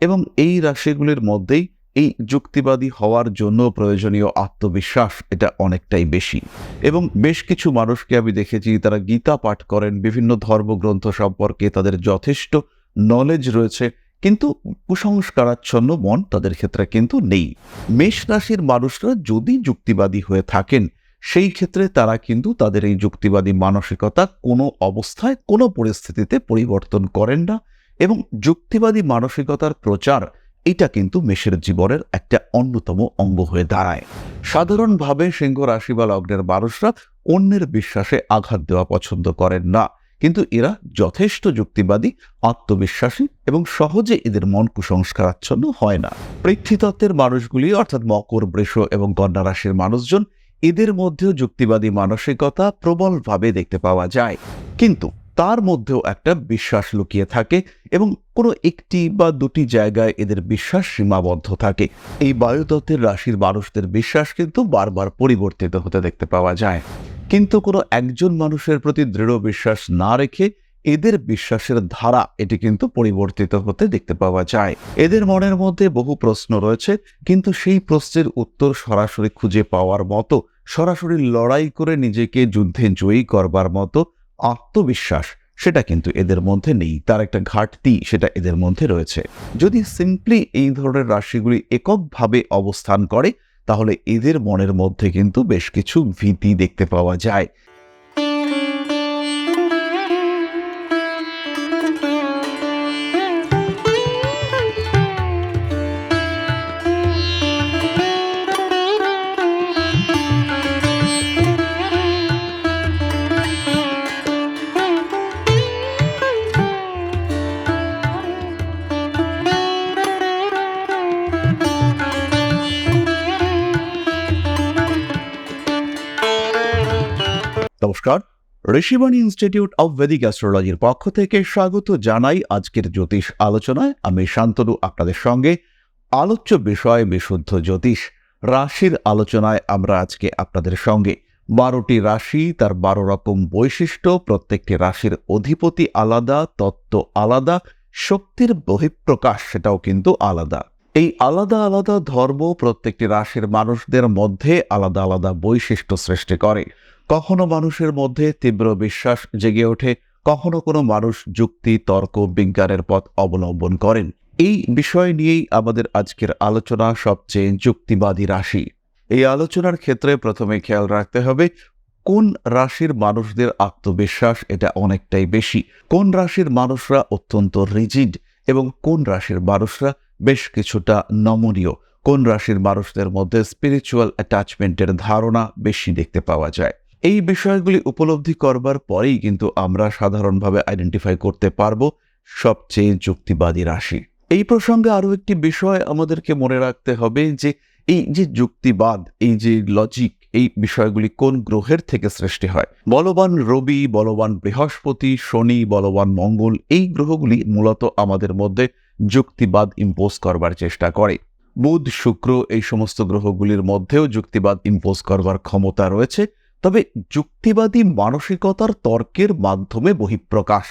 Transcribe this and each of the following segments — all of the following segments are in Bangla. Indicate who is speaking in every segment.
Speaker 1: এবং এই রাশিগুলির মধ্যেই এই যুক্তিবাদী হওয়ার জন্য প্রয়োজনীয় আত্মবিশ্বাস এটা অনেকটাই বেশি। এবং বেশ কিছু মানুষকে আমি দেখেছি, তারা গীতা পাঠ করেন, বিভিন্ন ধর্মগ্রন্থ সম্পর্কে তাদের যথেষ্ট নলেজ রয়েছে, কিন্তু কুসংস্কারাচ্ছন্ন মন তাদের ক্ষেত্রে কিন্তু নেই। মেষ রাশির মানুষরা যদি যুক্তিবাদী হয়ে থাকেন, সেই ক্ষেত্রে তারা কিন্তু তাদের এই যুক্তিবাদী মানসিকতা কোনো অবস্থায়, কোনো পরিস্থিতিতে পরিবর্তন করেন না। এবং যুক্তিবাদী মানসিকতার প্রচার এটা কিন্তু মেষের জীবনের একটা অন্যতম অঙ্গ হয়ে দাঁড়ায়। সাধারণভাবে সিংহ রাশি বা লগ্নের মানুষরা অন্যের বিশ্বাসে আঘাত দেওয়া পছন্দ করেন না। কিন্তু এরা যথেষ্ট যুক্তিবাদী, আত্মবিশ্বাসী এবং সহজে এদের মন কুসংস্কারাচ্ছন্ন হয় না। পৃথ্বীতত্ত্বের মানুষগুলি অর্থাৎ মকর, বৃষ এবং কন্যা রাশির মানুষজন এদের মধ্যেও যুক্তিবাদী মানসিকতা প্রবলভাবে দেখতে পাওয়া যায়। কিন্তু তার মধ্যেও একটা বিশ্বাস লুকিয়ে থাকে এবং কোনো একটি বা দুটি জায়গায় এদের বিশ্বাস সীমাবদ্ধ থাকে। এই বায়ুতত্ত্বের রাশির মানুষদের বিশ্বাস কিন্তু বারবার পরিবর্তিত হতে দেখতে পাওয়া যায়। কিন্তু কোনো একজন মানুষের প্রতি দৃঢ় বিশ্বাস না রেখে এদের বিশ্বাসের ধারা এটি কিন্তু পরিবর্তিত হতে দেখতে পাওয়া যায়। এদের মনের মধ্যে বহু প্রশ্ন রয়েছে, কিন্তু সেই প্রশ্নের উত্তর সরাসরি খুঁজে পাওয়ার মতো, সরাসরি লড়াই করে নিজেকে যুদ্ধে জয়ী করবার মতো আত্মবিশ্বাস সেটা কিন্তু এদের মধ্যে নেই। তার একটা ঘাটতি সেটা এদের মধ্যে রয়েছে। যদি সিম্পলি এই ধরনের রাশিগুলি এককভাবে অবস্থান করে, তাহলে এদের মনের মধ্যে কিন্তু বেশ কিছু ভীতি দেখতে পাওয়া যায়। নমস্কার। ঋষিবাণী ইনস্টিটিউট অব ভেদিক অ্যাস্ট্রোলজির পক্ষ থেকে স্বাগত জানাই আজকের জ্যোতিষ আলোচনায়। আমি শান্তনু, আপনাদের সঙ্গে। আলোচ্য বিষয়, বিশুদ্ধ জ্যোতিষ রাশির আলোচনায় আমরা আজকে আপনাদের সঙ্গে। বারোটি রাশি, তার বারো রকম বৈশিষ্ট্য, প্রত্যেকটি রাশির অধিপতি আলাদা, তত্ত্ব আলাদা, শক্তির বহিঃপ্রকাশ সেটাও কিন্তু আলাদা। এই আলাদা আলাদা ধর্ম প্রত্যেকটি রাশির মানুষদের মধ্যে আলাদা আলাদা বৈশিষ্ট্য সৃষ্টি করে। কখনো মানুষের মধ্যে তীব্র বিশ্বাস জেগে ওঠে, কখনো কোনো মানুষ যুক্তি, তর্ক, বিজ্ঞানের পথ অবলম্বন করেন। এই বিষয় নিয়েই আমাদের আজকের আলোচনা সবচেয়ে যুক্তিবাদী রাশি। এই আলোচনার ক্ষেত্রে প্রথমে খেয়াল রাখতে হবে, কোন রাশির মানুষদের আত্মবিশ্বাস এটা অনেকটাই বেশি? কোন রাশির মানুষরা অত্যন্ত রিজিড এবং কোন রাশির মানুষরা বেশ কিছুটা নমনীয়? কোন রাশির মানুষদের মধ্যে স্পিরিচুয়াল অ্যাটাচমেন্টের ধারণা বেশি দেখতে পাওয়া যায়? এই বিষয়গুলি উপলব্ধি করবার পরেই কিন্তু আমরা সাধারণভাবে আইডেন্টিফাই করতে পারব সবচেয়ে যুক্তিবাদী রাশি। এই প্রসঙ্গে আরও একটি বিষয় আমাদেরকে মনে রাখতে হবে যে এই যে যুক্তিবাদ, এই যে লজিক এই বিষয়গুলি কোন গ্রহের থেকে সৃষ্টি হয়? বলবান রবি, বলবান বৃহস্পতি, শনি, বলবান মঙ্গল, এই গ্রহগুলি মূলত আমাদের মধ্যে যুক্তিবাদ ইম্পোজ করবার চেষ্টা করে। বুধ, শুক্র এই সমস্ত গ্রহগুলির মধ্যেও যুক্তিবাদ ইম্পোজ করবার ক্ষমতা রয়েছে। তবে যুক্তিবাদী মানসিকতার তর্কের মাধ্যমে বহিঃপ্রকাশ।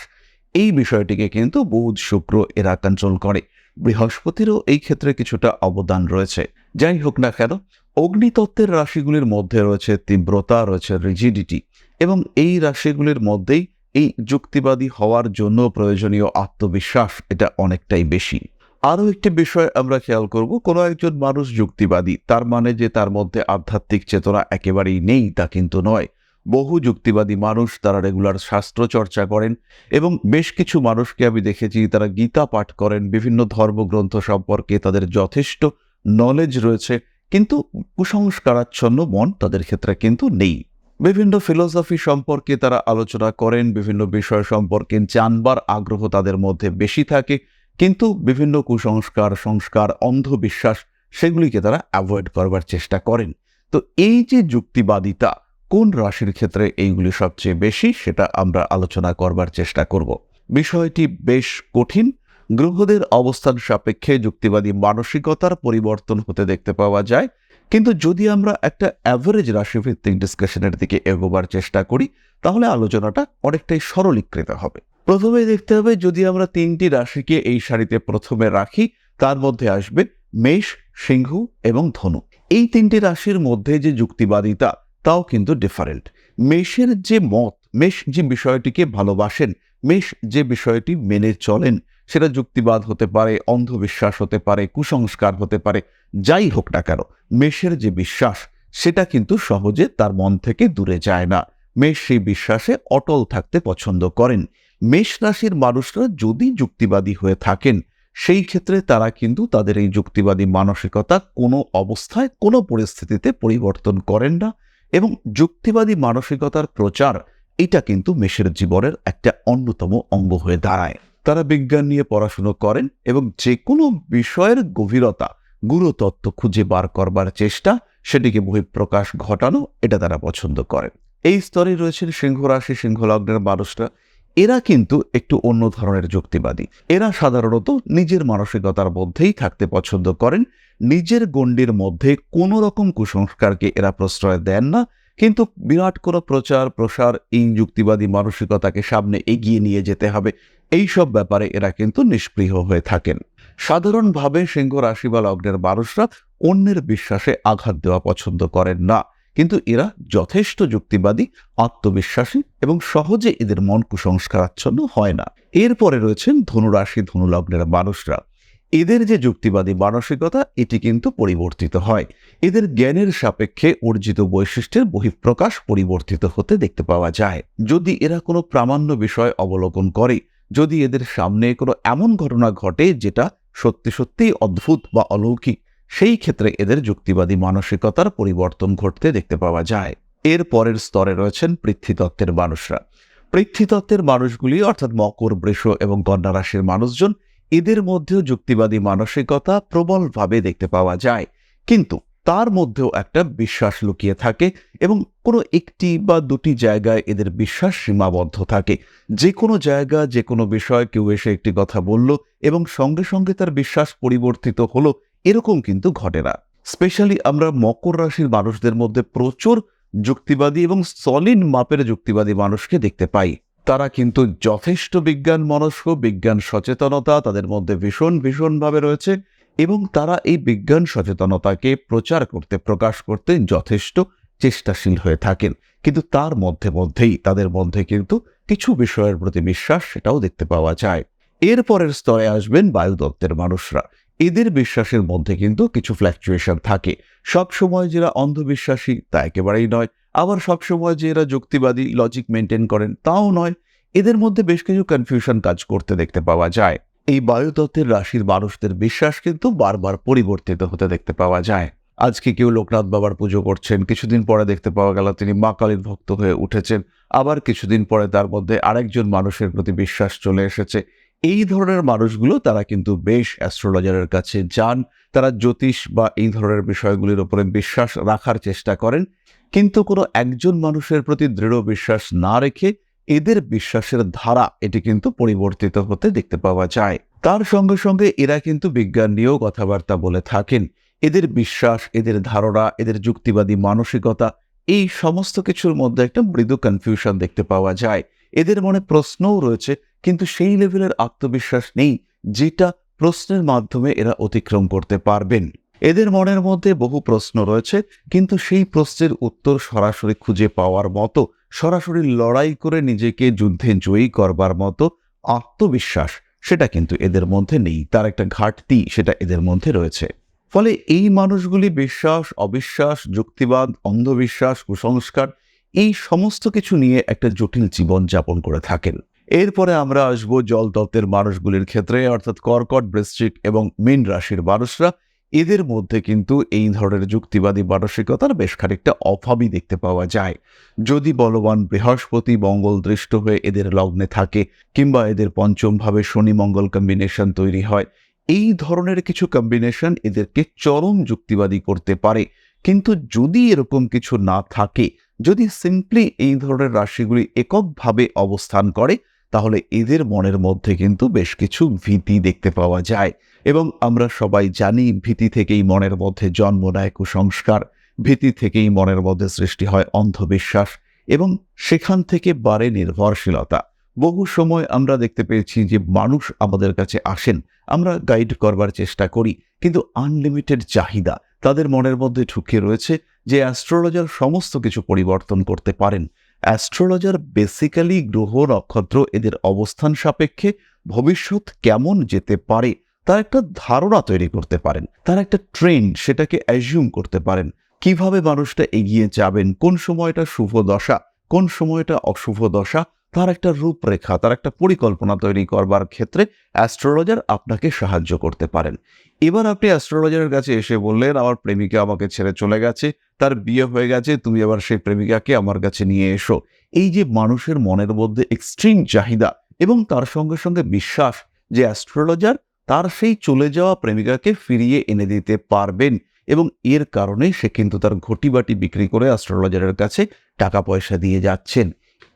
Speaker 1: এই বিষয়টিকে কিন্তু বুধ শুক্র এরা কন্ট্রোল করে। বৃহস্পতিরও এই ক্ষেত্রে কিছুটা অবদান রয়েছে। যাই হোক না কেন, অগ্নিতত্ত্বের রাশিগুলির মধ্যে রয়েছে তীব্রতা, রয়েছে রিজিডিটি এবং এই রাশিগুলির মধ্যেই এই যুক্তিবাদী হওয়ার জন্য প্রয়োজনীয় আত্মবিশ্বাস এটা অনেকটাই বেশি। আরও একটি বিষয় আমরা খেয়াল করব, কোনো একজন মানুষ যুক্তিবাদী, তার মানে যে তার মধ্যে আধ্যাত্মিক চেতনা একেবারেই নেই, তা কিন্তু নয়। বহু যুক্তিবাদী মানুষ তারা রেগুলার শাস্ত্র চর্চা করেন এবং বেশ কিছু মানুষকে আমি দেখেছি, তারা গীতা পাঠ করেন, বিভিন্ন ধর্মগ্রন্থ সম্পর্কে তাদের যথেষ্ট নলেজ রয়েছে, কিন্তু কুসংস্কারাচ্ছন্ন মন তাদের ক্ষেত্রে কিন্তু নেই। বিভিন্ন ফিলোসফি সম্পর্কে তারা আলোচনা করেন, বিভিন্ন বিষয় সম্পর্কে জানবার আগ্রহ তাদের মধ্যে বেশি থাকে কিন্তু বিভিন্ন কুসংস্কার, সংস্কার, অন্ধবিশ্বাস সেগুলিকে তারা অ্যাভয়েড করবার চেষ্টা করেন। তো এই যে যুক্তিবাদিতা, কোন রাশির ক্ষেত্রে এইগুলি সবচেয়ে বেশি সেটা আমরা আলোচনা করবার চেষ্টা করব। বিষয়টি বেশ কঠিন। গ্রহদের অবস্থান সাপেক্ষে যুক্তিবাদী মানসিকতার পরিবর্তন হতে দেখতে পাওয়া যায়। কিন্তু যদি আমরা একটা অ্যাভারেজ রাশিভিত্তিক ডিসকাশনের দিকে এগোবার চেষ্টা করি, তাহলে আলোচনাটা অনেকটাই সরলীকৃত হবে। প্রথমে দেখতে হবে যদি আমরা তিনটি রাশিকে এই সারিতে প্রথমে রাখি, তার মধ্যে আসবে মেষ, সিংহ এবং ধনু। এই তিনটি রাশির মধ্যে যে যুক্তিবাদিতা, তাও কিন্তু ডিফারেন্ট মেষের যে মত, মেষ যে বিষয়টিকে ভালোবাসেন, মেষ যে বিষয়টি মেনে চলেন, সেটা যুক্তিবাদ হতে পারে, অন্ধবিশ্বাস হতে পারে, কুসংস্কার হতে পারে, যাই হোক না কেন, মেষের যে বিশ্বাস, সেটা কিন্তু সহজে তার মন থেকে দূরে যায় না। মেষ সেই বিশ্বাসে অটল থাকতে পছন্দ করেন। মেষ রাশির মানুষরা যদি যুক্তিবাদী হয়ে থাকেন, সেই ক্ষেত্রে তারা কিন্তু তাদের এই যুক্তিবাদী মানসিকতা কোনো অবস্থায়, কোনো পরিস্থিতিতে পরিবর্তন করেন না এবং যুক্তিবাদী মানসিকতার প্রচার এটা কিন্তু মেষের জীবনের একটা অন্যতম অঙ্গ হয়ে দাঁড়ায়। তারা বিজ্ঞান নিয়ে পড়াশুনো করেন এবং যে কোনো বিষয়ের গভীরতা, গুরুতত্ত্ব খুঁজে বার করবার চেষ্টা, সেটিকে বহিঃপ্রকাশ ঘটানো এটা তারা পছন্দ করেন। এই স্তরে রয়েছেন সিংহ রাশি, সিংহ মানুষরা। এরা কিন্তু একটু অন্য ধরনের যুক্তিবাদী। এরা সাধারণত নিজের মানসিকতার মধ্যেই থাকতে পছন্দ করেন, নিজের গণ্ডির মধ্যে কোনো রকম কুসংস্কারকে এরা প্রশ্রয় দেন না, কিন্তু বিরাট কোনো প্রচার, প্রসার এই যুক্তিবাদী মানসিকতাকে সামনে এগিয়ে নিয়ে যেতে হবে। এই সব ব্যাপারে এরা কিন্তু নিষ্পৃহ হয়ে থাকেন। সাধারণভাবে সিংহ রাশি বা লগ্নের মানুষরা অন্যের বিশ্বাসে আঘাত দেওয়া পছন্দ করেন না। কিন্তু এরা যথেষ্ট যুক্তিবাদী, আত্মবিশ্বাসী এবং সহজে এদের মন কুসংস্কারাচ্ছন্ন হয় না। এরপরে রয়েছেন ধনুরাশি ধনুলগ্নের মানুষরা। এদের যে যুক্তিবাদী মানসিকতা, এটি কিন্তু পরিবর্তিত হয়। এদের জ্ঞানের সাপেক্ষে অর্জিত বৈশিষ্ট্যের বহিঃপ্রকাশ পরিবর্তিত হতে দেখতে পাওয়া যায়। যদি এরা কোনো প্রামাণ্য বিষয় অবলোকন করে, যদি এদের সামনে কোনো এমন ঘটনা ঘটে যেটা সত্যি সত্যিই অদ্ভুত বা অলৌকিক সেই ক্ষেত্রে এদের যুক্তিবাদী মানসিকতার পরিবর্তন ঘটতে দেখতে পাওয়া যায়। এর পরের স্তরে রয়েছেন পৃথ্বীতত্ত্বের মানুষরা। পৃথ্বীতত্ত্বের মানুষগুলি অর্থাৎ মকর, বৃষ এবং কন্যা রাশির মানুষজন এদের মধ্যেও যুক্তিবাদী মানসিকতা প্রবলভাবে দেখতে পাওয়া যায়। কিন্তু তার মধ্যেও একটা বিশ্বাস লুকিয়ে থাকে এবং কোনো একটি বা দুটি জায়গায় এদের বিশ্বাস সীমাবদ্ধ থাকে। যে কোনো জায়গা যে কোনো বিষয় কেউ এসে একটি কথা বলল এবং সঙ্গে সঙ্গে তার বিশ্বাস পরিবর্তিত হলো এরকম কিন্তু ঘটে না। স্পেশালি আমরা মকর রাশির মানুষদের মধ্যে প্রচুর যুক্তিবাদী এবং সলিড মাপের যুক্তিবাদী মানুষকে দেখতে পাই। তারা কিন্তু যথেষ্ট বিজ্ঞান মনস্ক, বিজ্ঞান সচেতনতা, তাদের মধ্যে ভীষণ ভীষণভাবে রয়েছে এবং তারা এই বিজ্ঞান সচেতনতাকে প্রচার করতে, প্রকাশ করতে যথেষ্ট চেষ্টাশীল হয়ে থাকেন। কিন্তু তার মধ্যে মধ্যেই, তাদের মধ্যে কিন্তু কিছু বিষয়ের প্রতি বিশ্বাস সেটাও দেখতে পাওয়া যায়। এরপরের স্তরে আসবেন বায়ুদত্তের মানুষরা। এদের বিশ্বাসের মধ্যে কিন্তু কিছু ফ্ল্যাকচুয়েশন থাকে। সব সময় যারা অন্ধবিশ্বাসী, তা একেবারেই নয়। আবার সবসময় যে এরা যুক্তিবাদী লজিক মেনটেন করেন, তাও নয়। এদের মধ্যে বেশ কিছু কনফিউশন কাজ করতে দেখতে পাওয়া যায়। এই বায়ুতত্ত্বের রাশির মানুষদের বিশ্বাস কিন্তু বারবার পরিবর্তিত হতে দেখতে পাওয়া যায়। আজকে কেউ লোকনাথ বাবার পুজো করছেন, কিছুদিন পরে দেখতে পাওয়া গেল তিনি মা কালীর ভক্ত হয়ে উঠেছেন। আবার কিছুদিন পরে তার মধ্যে আরেকজন মানুষের প্রতি বিশ্বাস চলে এসেছে। এই ধরনের মানুষগুলো তারা কিন্তু বেশ অ্যাস্ট্রোলজারের কাছে যান। তারা জ্যোতিষ বা এই ধরনের বিষয়গুলির উপরে বিশ্বাস রাখার চেষ্টা করেন। কিন্তু কোনো একজন মানুষের প্রতি দৃঢ় বিশ্বাস না রেখে এদের বিশ্বাসের ধারা এটি কিন্তু পরিবর্তিত হতে দেখতে পাওয়া যায়। তার সঙ্গে সঙ্গে এরা কিন্তু বিজ্ঞান নিয়েও কথাবার্তা বলে থাকেন। এদের বিশ্বাস, এদের ধারণা, এদের যুক্তিবাদী মানসিকতা, এই সমস্ত কিছুর মধ্যে একটা মৃদু কনফিউশন দেখতে পাওয়া যায়। এদের মনে প্রশ্নও রয়েছে কিন্তু সেই লেভেলের আত্মবিশ্বাস নেই যেটা প্রশ্নের মাধ্যমে এরা অতিক্রম করতে পারবেন। এদের মনের মধ্যে বহু প্রশ্ন রয়েছে, কিন্তু সেই প্রশ্নের উত্তর সরাসরি খুঁজে পাওয়ার মতো, সরাসরি লড়াই করে নিজেকে যুদ্ধে জয়ী করবার মতো আত্মবিশ্বাস সেটা কিন্তু এদের মধ্যে নেই, তার একটা ঘাটতি সেটা এদের মধ্যে রয়েছে। ফলে এই মানুষগুলি বিশ্বাস, অবিশ্বাস, যুক্তিবাদ, অন্ধবিশ্বাস, কুসংস্কার, এই সমস্ত কিছু নিয়ে একটা জটিল জীবন যাপন করে থাকেন। এরপরে আমরা আসব জল তত্ত্বের মানুষগুলির ক্ষেত্রে, অর্থাৎ কর্কট, বৃশ্চিক এবং মীন রাশির মানুষরা। এদের মধ্যে কিন্তু এই ধরনের যুক্তিবাদী মানসিকতার বেশ খানিকটা অভাবই দেখতে পাওয়া যায়। যদি বলবান বৃহস্পতি মঙ্গল দৃষ্ট হয়ে এদের লগ্নে থাকে কিংবা এদের পঞ্চমভাবে শনি মঙ্গল কম্বিনেশন তৈরি হয়, এই ধরনের কিছু কম্বিনেশন এদেরকে চরম যুক্তিবাদী করতে পারে। কিন্তু যদি এরকম কিছু না থাকে, যদি সিম্পলি এই ধরনের রাশিগুলি এককভাবে অবস্থান করে তাহলে এদের মনের মধ্যে কিন্তু বেশ কিছু ভীতি দেখতে পাওয়া যায়। এবং আমরা সবাই জানি ভীতি থেকেই মনের মধ্যে জন্ম নেয় কুসংস্কার। ভীতি থেকেই মনের মধ্যে সৃষ্টি হয় অন্ধবিশ্বাস। এবং সেখান থেকে বাড়ে নির্ভরশীলতা। বহু সময় আমরা দেখতে পেয়েছি যে মানুষ আমাদের কাছে আসেন, আমরা গাইড করবার চেষ্টা করি, কিন্তু আনলিমিটেড চাহিদা তাদের মনের মধ্যে ঢুকে রয়েছে যে অ্যাস্ট্রোলজার সমস্ত কিছু পরিবর্তন করতে পারেন। অ্যাস্ট্রোলজার বেসিক্যালি গ্রহ নক্ষত্র এদের অবস্থান সাপেক্ষে ভবিষ্যৎ কেমন যেতে পারে, তার একটা ধারণা তৈরি করতে পারেন, তার একটা ট্রেন্ড সেটাকে অ্যাজিউম করতে পারেন। কীভাবে মানুষটা এগিয়ে যাবেন, কোন সময়টা শুভ দশা কোন সময়টা অশুভ দশা, তার একটা রূপরেখা, তার একটা পরিকল্পনা তৈরি করবার ক্ষেত্রে অ্যাস্ট্রোলজার আপনাকে সাহায্য করতে পারেন। এবার আপনি অ্যাস্ট্রোলজারের কাছে এসে বললেন, আমার প্রেমিকা আমাকে ছেড়ে চলে গেছে, তার বিয়ে হয়ে গেছে, তুমি আবার সেই প্রেমিকাকে আমার কাছে নিয়ে এসো। এই যে মানুষের মনের মধ্যে এক্সট্রিম চাহিদা এবং তার সঙ্গে সঙ্গে বিশ্বাস যে অ্যাস্ট্রোলজার তার সেই চলে যাওয়া প্রেমিকাকে ফিরিয়ে এনে দিতে পারবেন এবং এর কারণে সে কিন্তু তার ঘটিবাটি বিক্রি করে অ্যাস্ট্রোলজারের কাছে টাকা পয়সা দিয়ে যাচ্ছেন।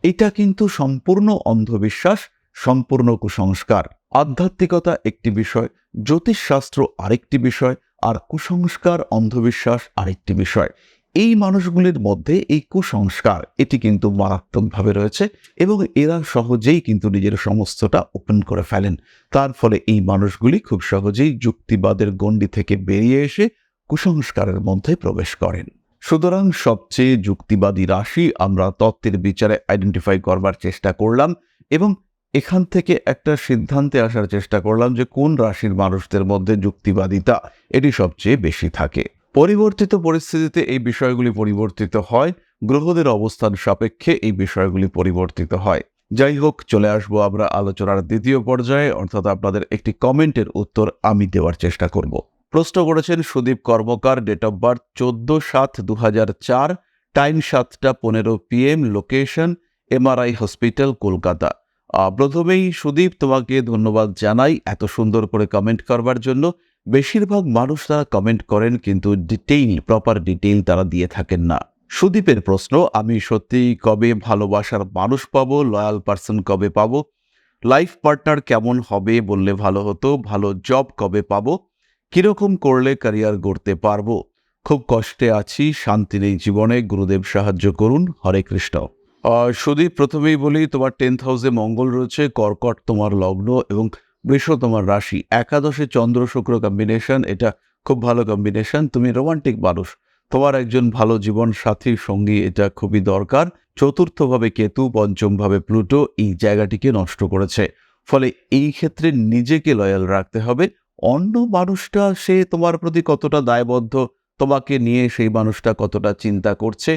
Speaker 1: এটা কিন্তু সম্পূর্ণ অন্ধবিশ্বাস, সম্পূর্ণ কুসংস্কার। আধ্যাত্মিকতা একটি বিষয়, জ্যোতিষশাস্ত্র আরেকটি বিষয়, আর কুসংস্কার, অন্ধবিশ্বাস আরেকটি বিষয়। এই মানুষগুলির মধ্যে এই কুসংস্কার, এটি কিন্তু মারাত্মকভাবে রয়েছে এবং এরা সহজেই কিন্তু নিজের সমস্তটা ওপেন করে ফেলেন। তার ফলে এই মানুষগুলি খুব সহজেই যুক্তিবাদের গণ্ডি থেকে বেরিয়ে এসে কুসংস্কারের মধ্যে প্রবেশ করেন। সুতরাং সবচেয়ে যুক্তিবাদী রাশি আমরা তত্ত্বের বিচারে আইডেন্টিফাই করবার চেষ্টা করলাম এবং এখান থেকে একটা সিদ্ধান্তে আসার চেষ্টা করলাম যে কোন রাশির মানুষদের মধ্যে যুক্তিবাদিতা এটি সবচেয়ে বেশি থাকে। পরিবর্তিত পরিস্থিতিতে এই বিষয়গুলি পরিবর্তিত হয়, গ্রহদের অবস্থান সাপেক্ষে এই বিষয়গুলি পরিবর্তিত হয়। যাই হোক, চলে আসব আমরা আলোচনার দ্বিতীয় পর্যায়ে, অর্থাৎ আপনাদের একটি কমেন্টের উত্তর আমি দেওয়ার চেষ্টা করব। প্রশ্ন করেছেন Sudip Karmakar date of birth চোদ্দ সাত দু চার টাইম সাতটা পনেরো PM location MRI hospital Kolkata. প্রথমেই সুদীপ, তোমাকে ধন্যবাদ জানাই এত সুন্দর করে কমেন্ট করবার জন্য। বেশিরভাগ মানুষ তারা কমেন্ট করেন কিন্তু ডিটেইল প্রপার ডিটেইল তারা দিয়ে থাকেন না। সুদীপের প্রশ্ন, আমি সত্যি কবে ভালোবাসার মানুষ পাবো লয়াল পার্সন কবে পাবো? লাইফ পার্টনার কেমন হবে বললে ভালো হতো? ভালো জব কবে পাবো? কীরকম করলে ক্যারিয়ার গড়তে পারব? খুব কষ্টে আছি, শান্তি নেই জীবনে, গুরুদেব সাহায্য করুন, হরে কৃষ্ণ। সুদীপ, প্রথমেই বলি, তোমার টেন্থ হাউসে মঙ্গল রয়েছে, কর্কট তোমার লগ্ন এবং বৃষ তোমার রাশি। একাদশে চন্দ্র শুক্র কম্বিনেশন এটা খুব ভালো কম্বিনেশন তুমি রোমান্টিক মানুষ। তোমার একজন ভালো জীবন সাথী, সঙ্গী, এটা খুবই দরকার। চতুর্থভাবে কেতু, পঞ্চমভাবে প্লুটো, এই জায়গাটিকে নষ্ট করেছে। ফলে এই ক্ষেত্রে নিজেকে লয়াল রাখতে হবে অন্য মানুষটা সে তোমার প্রতি কতটা দায়বদ্ধ, তোমাকে নিয়ে সেই মানুষটা কতটা চিন্তা করছে,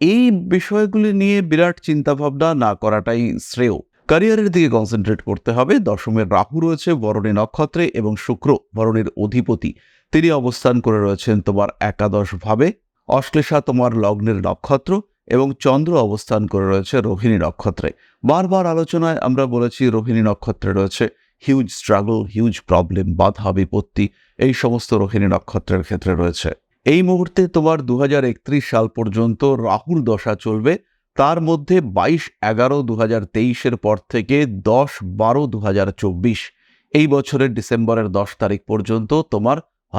Speaker 1: এই বিষয়গুলি নিয়ে বিরাট চিন্তাভাবনা না করাটাই শ্রেয়। ক্যারিয়ারের দিকে কনসেন্ট্রেট করতে হবে। দশমের রাহু রয়েছে, বরণী নক্ষত্রে, এবং শুক্র বরণের অধিপতি। তিনি অবস্থান করে রয়েছেন তোমার একাদশ ভাবে অশ্লেষা তোমার লগ্নের নক্ষত্র, এবং চন্দ্র অবস্থান করে রয়েছে রোহিণী নক্ষত্রে। বারবার আলোচনায় আমরা বলেছি রোহিণী নক্ষত্রে রয়েছে। হিউজ স্ট্রাগল হিউজ প্রবলেম বাধা বিপত্তি, এই সমস্ত রোহিণী নক্ষত্রের ক্ষেত্রে রয়েছে। এই মুহূর্তে তোমার দু হাজার একত্রিশ সাল পর্যন্ত রাহুর দশা চলবে। তার মধ্যে বাইশ এগারো দু তেইশের পর থেকে দশ বারো দু এই বছরের ডিসেম্বরের দশ তারিখ পর্যন্ত তোমার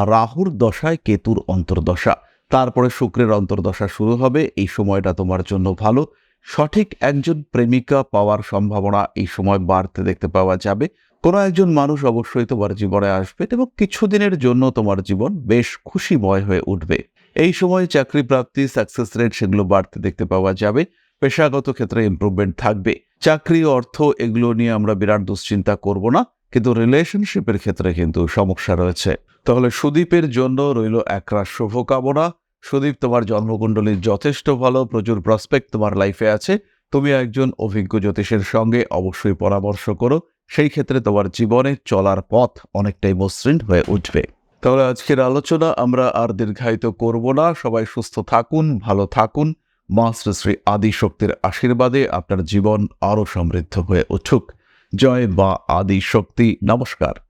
Speaker 1: রাহুর দশায় কেতুর অন্তর্দশা। তারপরে শুক্রের অন্তর্দশা শুরু হবে। এই সময়টা তোমার জন্য ভালো। সঠিক একজন প্রেমিকা পাওয়ার সম্ভাবনা এই সময় বাড়তে দেখতে পাওয়া যাবে। কোনো একজন মানুষ অবশ্যই তোমার জীবনে আসবে এবং কিছুদিনের জন্য তোমার জীবন বেশ খুশিময় হয়ে উঠবে। এই সময় চাকরি প্রাপ্তি সাকসেস রেট সেগুলো বাড়তে দেখতে পাওয়া যাবে। পেশাগত ক্ষেত্রে ইমপ্রুভমেন্ট থাকবে। চাকরি, অর্থ এগুলো নিয়ে আমরা বিরাট দুশ্চিন্তা করব না, কিন্তু রিলেশনশিপের ক্ষেত্রে কিন্তু সমস্যা রয়েছে। তাহলে সুদীপের জন্য রইল একরাশ শুভকামনা। সুদীপ, তোমার জন্মকুণ্ডলীর যথেষ্ট ভালো, প্রচুর প্রসপেক্ট তোমার লাইফে আছে। তুমি একজন অভিজ্ঞ জ্যোতিষের সঙ্গে অবশ্যই পরামর্শ করো। সেই ক্ষেত্রে তোমার জীবনে চলার পথ অনেকটাই মসৃণ হয়ে উঠবে। তাহলে আজকের আলোচনা আমরা আর দীর্ঘায়িত করব না। সবাই সুস্থ থাকুন, ভালো থাকুন। মা শ্রী শ্রী আদি শক্তির আশীর্বাদে আপনার জীবন আরও সমৃদ্ধ হয়ে উঠুক। জয় বা আদি শক্তি নমস্কার।